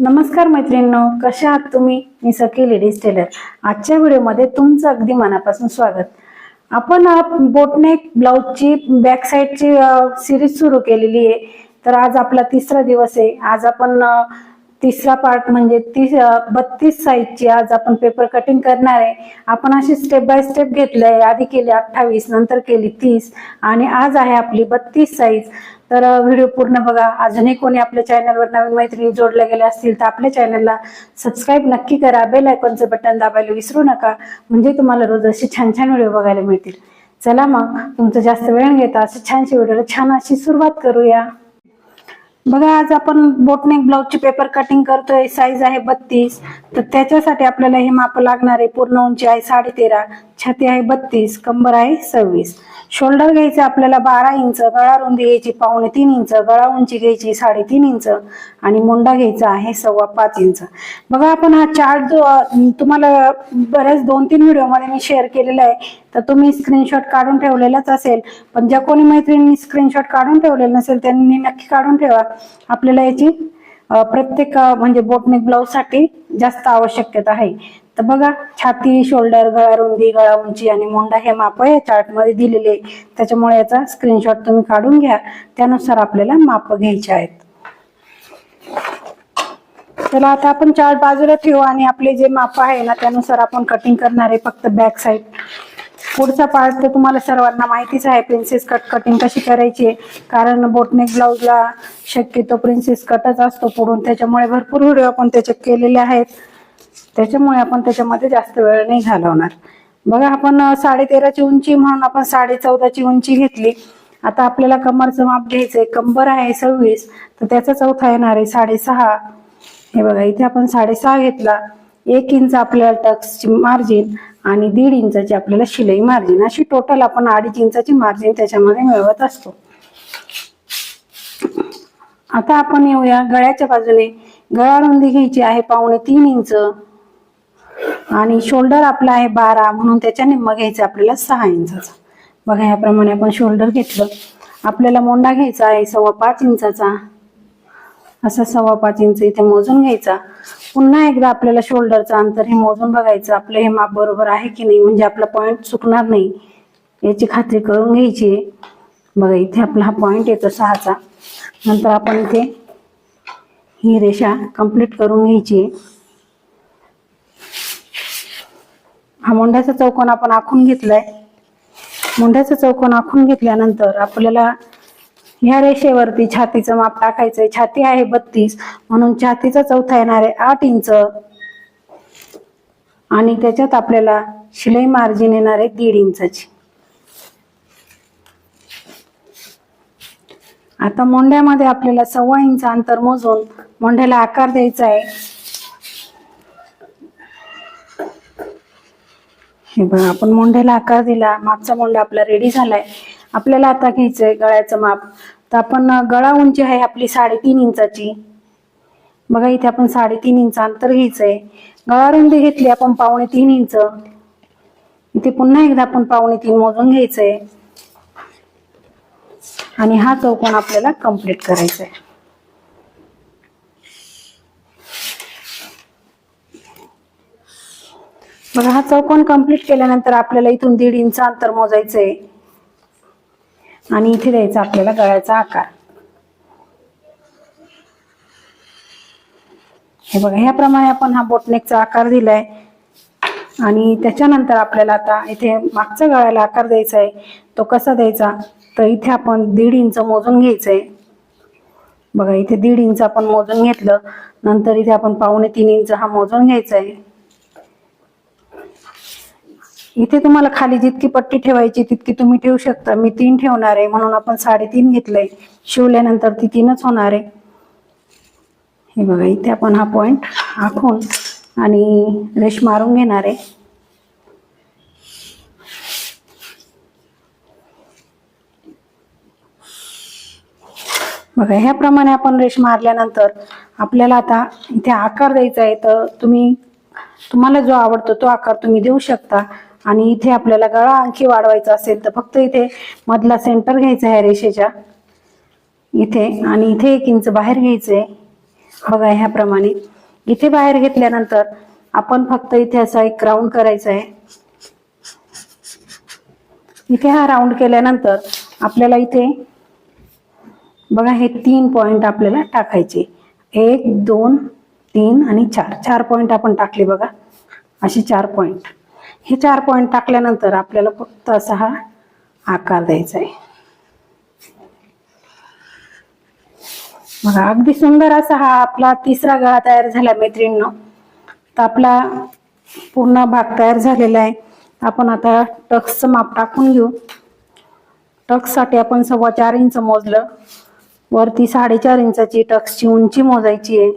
नमस्कार मैत्रिणींनो कशा आहात तुम्ही? मी सखी लेडीज टेलर आजच्या व्हिडिओमध्ये तुमचं अगदी मनापासून स्वागत. आपण बोटनेक ब्लाऊजची बॅक साईडची सिरीज सुरू केलेली आहे. तर आज आपला तिसरा दिवस आहे. आज आपण तिसरा पार्ट म्हणजे तीस बत्तीस साईजची आज आपण पेपर कटिंग करणार आहे. आपण अशी स्टेप बाय स्टेप घेतलंय. आधी केली अठ्ठावीस नंतर केली तीस आणि आज आहे आपली बत्तीस साईज तर व्हिडिओ पूर्ण बघा. अजूनही कोणी आपल्या चॅनलवर नवीन मैत्रिणी जोडल्या गेल्या असतील तर आपल्या चॅनलला सबस्क्राईब नक्की करा. बेल आयकॉनचं बटन दाबायला विसरू नका. म्हणजे तुम्हाला रोज असे छान छान व्हिडिओ बघायला मिळतील. चला मग तुमचं जास्त वेळ घेता असं छानशी व्हिडिओला छान अशी सुरुवात करूया. बघा आज आपण बोटनेक ब्लाऊजची पेपर कटिंग करतोय. साईज आहे बत्तीस. तर त्याच्यासाठी आपल्याला हे माप लागणार आहे. पूर्ण उंची आहे साडे तेरा छाती आहे बत्तीस कंबर आहे सव्वीस. शोल्डर घ्यायचे आपल्याला बारा इंच गळा रुंदी घ्यायची पावणे तीन इंच गळा उंची घ्यायची साडेतीन इंच आणि मुंडा घ्यायचा आहे सव्वा पाच इंच. बघा आपण हा चार्ट जो तुम्हाला बऱ्याच दोन तीन व्हिडिओमध्ये मी शेअर केलेला आहे तर तुम्ही स्क्रीनशॉट काढून ठेवलेलाच असेल. पण ज्या कोणी मैत्रिणी स्क्रीनशॉट काढून ठेवलेला नसेल त्यांनी नक्की काढून ठेवा. आपल्याला याची प्रत्येक म्हणजे बोटनेक ब्लाऊजसाठी जास्त आवश्यकता आहे. तर बघा छाती शोल्डर गळा रुंदी गळा उंची आणि मुंडा हे माप या चार्टमध्ये दिलेले आहे. त्याच्यामुळे याचा स्क्रीनशॉट तुम्ही काढून घ्या. त्यानुसार आपल्याला माप घ्यायचे आहेत. चला आता आपण चार्ट बाजूला ठेवू आणि आपले जे माप आहे ना त्यानुसार आपण कटिंग करणार आहे फक्त बॅक साईड पुढचा पार्ट तर तुम्हाला सर्वांना माहितीच आहे प्रिन्सेस कट कटिंग कशी करायची कारण बोटनेक ब्लाऊजला शक्यतो प्रिन्सेस कटच असतो पुढून. त्याच्यामुळे भरपूर व्हिडिओ आपण त्याचे केलेले आहेत. त्याच्यामुळे आपण त्याच्यामध्ये जास्त वेळ नाही घालवणार. बघा आपण अं, साडे तेराची उंची म्हणून आपण साडे चौदाची उंची घेतली. आता आपल्याला कमरचं माप घ्यायचंय. कंबर आहे सव्वीस तर त्याचा चौथा येणार आहे साडेसहा. हे बघा इथे आपण साडेसहा घेतला. एक इंच आपल्याला टक्सची मार्जिन आणि दीड इंचाची आपल्याला शिलाई मार्जिन. अशी टोटल आपण अडीच इंचाची मार्जिन त्याच्यामध्ये मिळवत असतो. आता आपण येऊया गळ्याच्या बाजूने. रुंदी घ्यायची आहे पावणे तीन इंच. आणि शोल्डर आपला आहे बारा म्हणून त्याच्या निम्म घ्यायचं आपल्याला सहा इंचाचा. बघा याप्रमाणे आपण शोल्डर घेतलं. आपल्याला मोंडा घ्यायचा आहे सव्वा पाच इंचाचा. असा सव्वा पाच इंच इथे मोजून घ्यायचा. पुन्हा एकदा आपल्याला शोल्डरचं अंतर हे मोजून बघायचं. आपलं हे माप बरोबर आहे की नाही? म्हणजे आपला पॉईंट चुकणार नाही. याची खात्री करून घ्यायची आहे. बघा इथे आपला हा पॉईंट येतो सहाचा. नंतर आपण इथे ही रेषा कंप्लीट करून घ्यायची. हा मोंढ्याचा चौकोन आपण आखून घेतलाय. मोंढ्याचा चौकोन आखून घेतल्यानंतर आपल्याला ह्या रेषेवरती छातीचं माप टाकायचंय. छाती आहे बत्तीस म्हणून छातीचा चौथा येणार आहे आठ इंच. आणि त्याच्यात आपल्याला शिलाई मार्जिन येणार आहे दीड इंचाची. आता मोंढ्यामध्ये आपल्याला सव्वा इंच अंतर मोजून मोंढ्याला आकार द्यायचा आहे. हे बघा आपण मोंढ्याला आकार दिला. मागचा मोंढा आपला रेडी झालाय. आपल्याला आता घ्यायचंय गळ्याचं माप. तर आपण गळा उंची आहे आपली साडेतीन इंचाची. बघा इथे आपण साडेतीन इंच अंतर घ्यायचंय. गळा रुंदी घेतली आपण पावणे तीन इंच. इथे पुन्हा एकदा आपण पावणे तीन मोजून घ्यायचंय. आणि हा चौकोन आपल्याला कंप्लीट करायचा आहे. बघा हा चौकोन कंप्लीट केल्यानंतर आपल्याला इथून दीड इंच अंतर मोजायचंय. आणि इथे द्यायचा आपल्याला गळ्याचा आकार. हे बघा ह्याप्रमाणे आपण हा बोटनेकचा आकार दिलाय. आणि त्याच्यानंतर आपल्याला आता इथे मागचा गळ्याला आकार द्यायचा आहे. तो कसा द्यायचा? तर इथे आपण दीड इंच मोजून घ्यायचं आहे बघा इथे दीड इंच आपण मोजून घेतलं. नंतर इथे आपण पावणे तीन इंच हा मोजून घ्यायचा आहे इथे तुम्हाला खाली जितकी पट्टी ठेवायची तितकी तुम्ही ठेवू शकता. मी तीन ठेवणार आहे म्हणून आपण साडेतीन घेतलंय. शिवल्यानंतर ती तीनच होणार आहे. हे बघा इथे आपण हा पॉइंट आखून आणि रेश मारून घेणार आहे. बघा ह्याप्रमाणे आपण रेश मारल्यानंतर आपल्याला आता इथे आकार द्यायचा आहे तर तुम्ही तुम्हाला जो आवडतो तो आकार तुम्ही देऊ शकता. आणि इथे आपल्याला गळा आणखी वाढवायचा असेल तर फक्त इथे मधला सेंटर घ्यायचा आहे रेषेच्या. इथे आणि इथे एक इंच बाहेर घ्यायचंय. बघा ह्याप्रमाणे. इथे बाहेर घेतल्यानंतर आपण फक्त इथे असा एक राऊंड करायचा आहे इथे हा राऊंड केल्यानंतर आपल्याला इथे बघा हे तीन पॉइंट आपल्याला टाकायचे. एक दोन तीन आणि चार. चार पॉइंट आपण टाकले बघा. असे चार पॉइंट हे चार पॉइंट टाकल्यानंतर आपल्याला फक्त असा हा आकार द्यायचा आहे बघा अगदी सुंदर असा हा आपला तिसरा गळा तयार झाला मैत्रिणीनं. तर आपला पूर्ण भाग तयार झालेला आहे. आपण आता टक्सचं माप टाकून घेऊ. टक्ससाठी आपण सव्वा चार इंच मोजलं. वरती साडेचार इंचाची टक्सची उंची मोजायची आहे.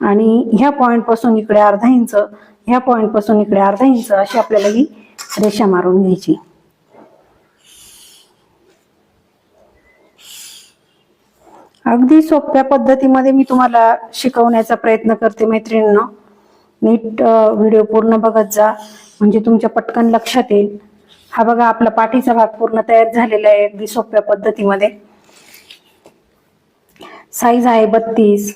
आणि ह्या पॉईंटपासून इकडे अर्धा इंच ह्या पॉईंटपासून इकडे अर्धा इंच अशी आपल्याला ही रेषा मारून घ्यायची. अगदी सोप्या पद्धतीमध्ये मी तुम्हाला शिकवण्याचा प्रयत्न करते मैत्रिणींना. नीट व्हिडिओ पूर्ण बघत जा. म्हणजे तुमच्या पटकन लक्षात येईल. हा बघा आपला पाठीचा भाग पूर्ण तयार झालेला आहे अगदी सोप्या पद्धतीमध्ये. साईज आहे बत्तीस.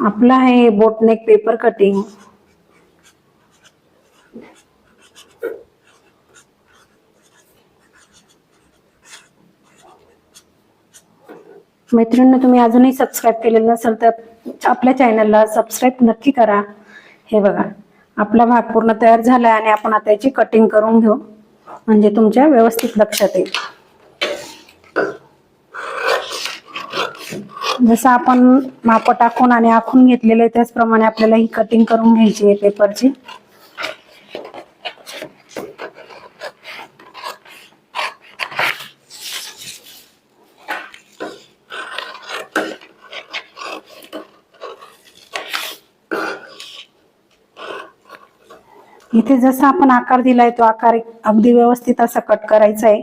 आपला आहे बोटनेक पेपर कटिंग मैत्रिणींना तुम्ही अजूनही सबस्क्राईब केलेलं नसेल तर आपल्या चॅनलला सबस्क्राईब नक्की करा. हे बघा आपला भाग पूर्ण तयार झाला आहे आणि आपण आता याची कटिंग करून घेऊ. म्हणजे तुमच्या व्यवस्थित लक्षात येईल. जसं आपण माप टाकून आणि आखून घेतलेलं आहे, त्याचप्रमाणे आपल्याला ही कटिंग करून घ्यायची आहे पेपरची इथे जसा आपण आकार दिलाय तो आकार एक अगदी व्यवस्थित असा कट करायचा आहे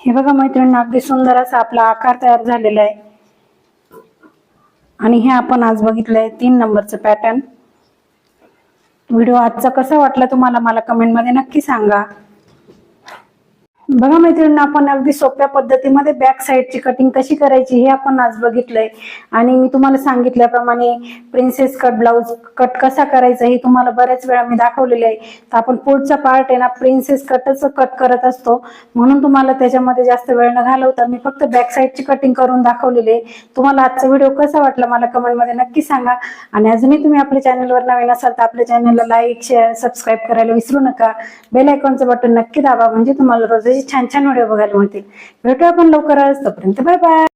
हे बघा मैत्रिणी अगदी सुंदर असा आपला आकार तयार झालेला आहे. आणि हे आपण आज बघितलंय तीन नंबरचं पॅटर्न व्हिडिओ आजचा कसा वाटला तुम्हाला? मला कमेंटमध्ये नक्की सांगा. बघा मैत्रिणींना आपण अगदी सोप्या पद्धतीमध्ये बॅक साईडची कटिंग कशी करायची हे आपण आज बघितलंय. आणि मी तुम्हाला सांगितल्याप्रमाणे प्रिन्सेस कट ब्लाऊज कट कसा करायचा हे तुम्हाला बऱ्याच वेळा मी दाखवलेलं आहे. तर आपण पुढचा पार्ट आहे ना प्रिन्सेस कटच कट करत असतो. म्हणून तुम्हाला त्याच्यामध्ये जास्त वेळ न घालवता मी फक्त बॅक साईडची कटिंग करून दाखवलेली आहे. तुम्हाला आजचा व्हिडिओ कसा वाटला मला कमेंटमध्ये नक्की सांगा. आणि अजूनही तुम्ही आपल्या चॅनलवर नवीन असाल तर आपल्या चॅनलला लाईक शेअर सबस्क्राईब करायला विसरू नका. बेल आयकॉनचं बटन नक्की दाबा म्हणजे तुम्हाला छान छान व्हिडिओ बघायला मिळतील. भेटू आपण लवकरच. तोपर्यंत बाय बाय.